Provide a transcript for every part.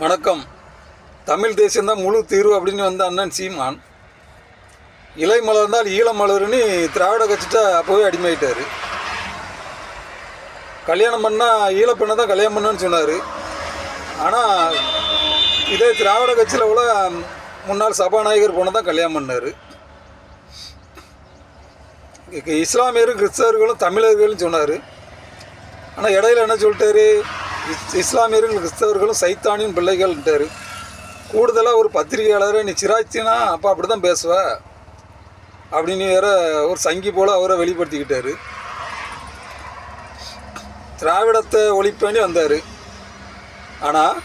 வணக்கம். தமிழ் தேசியம்தான் முழு தீர்வு அப்படின்னு வந்த அண்ணன் சீமான். இலை மலர்ந்தால் ஈழம் மலருன்னு திராவிட கட்சிட்ட அப்போவே அடிமையிட்டார் கல்யாணம் பண்ணால் ஈழ பெண்ணை தான் கல்யாணம் பண்ணணும்னு சொன்னார். ஆனால் இதே திராவிட கட்சியில் கூட முன்னாள் சபாநாயகர் பொண்ணை தான் கல்யாணம் பண்ணார். இஸ்லாமியரும் கிறிஸ்தவர்களும் தமிழர்களும் சொன்னார். ஆனால் இடையில என்ன சொல்லிட்டாரு? இஸ்- கிறிஸ்தவர்களும் சைத்தானின் பிள்ளைகள்ன்ட்டாரு கூடுதலாக ஒரு பத்திரிகையாளரை நீ சிராய்ச்சினா அப்போ அப்படி தான் பேசுவ. அப்படின்னு வேற ஒரு சங்கி போல் அவரை வெளிப்படுத்திக்கிட்டார். திராவிடத்தை ஒழிப்பேன்னு வந்தார். ஆனால்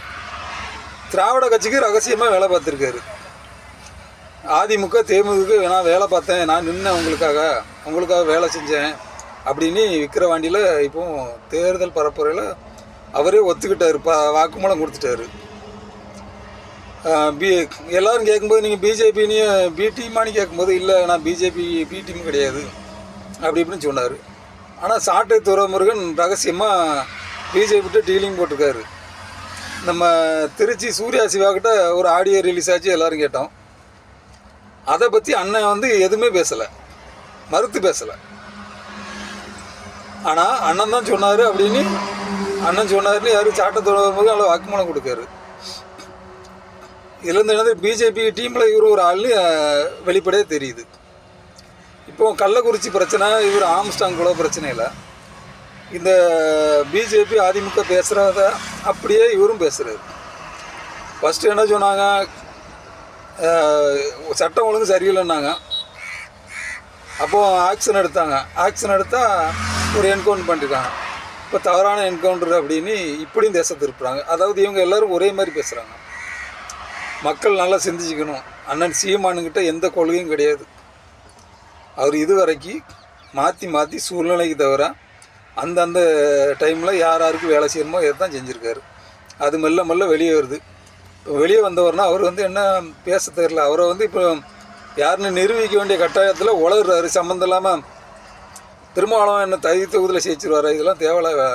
திராவிட கட்சிக்கு ரகசியமாக வேலை பார்த்துருக்காரு. அதிமுக தேமுக நான் வேலை பார்த்தேன் நான் நின்னேன் உங்களுக்காக உங்களுக்காக வேலை செஞ்சேன் அப்படின்னு விக்கிரவாண்டியில் இப்போ தேர்தல் பரப்புரையில் அவரே ஒத்துக்கிட்டார். பா வாக்குமூலம் கொடுத்துட்டாரு. பி எல்லோரும் கேட்கும்போது நீங்கள் பிஜேபினையும் பி டீமானு கேட்கும்போது இல்லை நான் பிஜேபி பி டீம் கிடையாது. அப்படி இப்படின்னு சொன்னார். ஆனால் சாட்டை துறைமுருகன் ரகசியமாக பிஜேபிகிட்ட டீலிங் போட்டிருக்காரு. நம்ம திருச்சி சூர்யா சிவாக்கிட்ட ஒரு ஆடியோ ரிலீஸ் ஆச்சு எல்லோரும் கேட்டோம். அதை பற்றி அண்ணன் வந்து எதுவுமே பேசலை. மறுத்து பேசலை. ஆனால் அண்ணன் தான் சொன்னார் அப்படின்னு அண்ணன் சொன்னார்னு யாரும் சாட்டத்தோட போது வாக்குமூலம் கொடுக்காரு. இதுலேருந்து என்னது பிஜேபி டீமில் இவர் ஒரு ஆள்னு வெளிப்படையாக தெரியுது. இப்போ கள்ளக்குறிச்சி பிரச்சனை இவர் ஆம்ஸ்டாங் கூட பிரச்சனை இல்லை. இந்த பிஜேபி அதிமுக பேசுகிறத அப்படியே இவரும் பேசுகிறாரு ஃபஸ்ட்டு என்ன சொன்னாங்க சட்டம் ஒழுங்கு சரியில்லைன்னாங்க. அப்போது ஆக்ஷன் எடுத்தாங்க. ஆக்ஷன் எடுத்தால் ஒரு என்கவுண்ட் பண்ணிருக்காங்க. இப்போ தவறான என்கவுண்டர் அப்படின்னு இப்படியும் தேசம் திருப்புறாங்க அதாவது இவங்க எல்லாரும் ஒரே மாதிரி பேசுகிறாங்க மக்கள் நல்லா சிந்திச்சுக்கணும். அண்ணன் சீமானுங்கிட்ட எந்த கொள்கையும் கிடையாது. அவர் இதுவரைக்கும் மாற்றி மாற்றி சூழ்நிலைக்கு தவிர அந்தந்த டைமில் யார் யாருக்கு வேலை செய்யணுமோ இதை தான் செஞ்சுருக்காரு. அது மெல்ல மெல்ல வெளியே வருது. இப்போ வெளியே வந்தவர்னா அவர் வந்து என்ன பேச தெரியல. அவரை வந்து இப்போ யாருன்னு நிரூபிக்க வேண்டிய கட்டாயத்தில் உளறுறாரு. சம்மந்தம் இல்லாமல் திருமாவளவன் என்ன தனி தொகுதியில் ஜெயிச்சிருவாரு. இதெல்லாம் தேவையில்ல.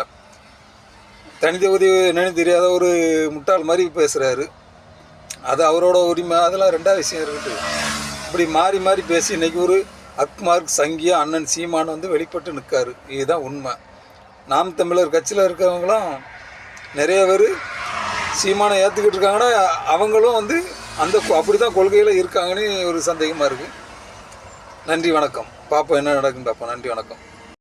தனி தொகுதி என்னன்னு தெரியாத ஒரு முட்டாள் மாதிரி பேசுகிறாரு அது அவரோட உரிமை. அதெல்லாம் ரெண்டாவது விஷயம் இருக்குது. இப்படி மாறி மாறி பேசி இன்னைக்கு ஒரு அக்மார்க் சங்கியா அண்ணன் சீமான் வந்து வெளிப்பட்டு நிற்காரு இதுதான் உண்மை. நாம் தமிழர் கட்சியில் இருக்கிறவங்களாம் நிறைய பேர் சீமானை ஏற்றுக்கிட்டு இருக்காங்கன்னா அவங்களும் வந்து அந்த அப்படி தான் கொள்கையில் இருக்காங்கன்னு ஒரு சந்தேகமாக இருக்குது நன்றி வணக்கம். பார்ப்போம் என்ன நடக்குன்னு பார்ப்போம் நன்றி வணக்கம்.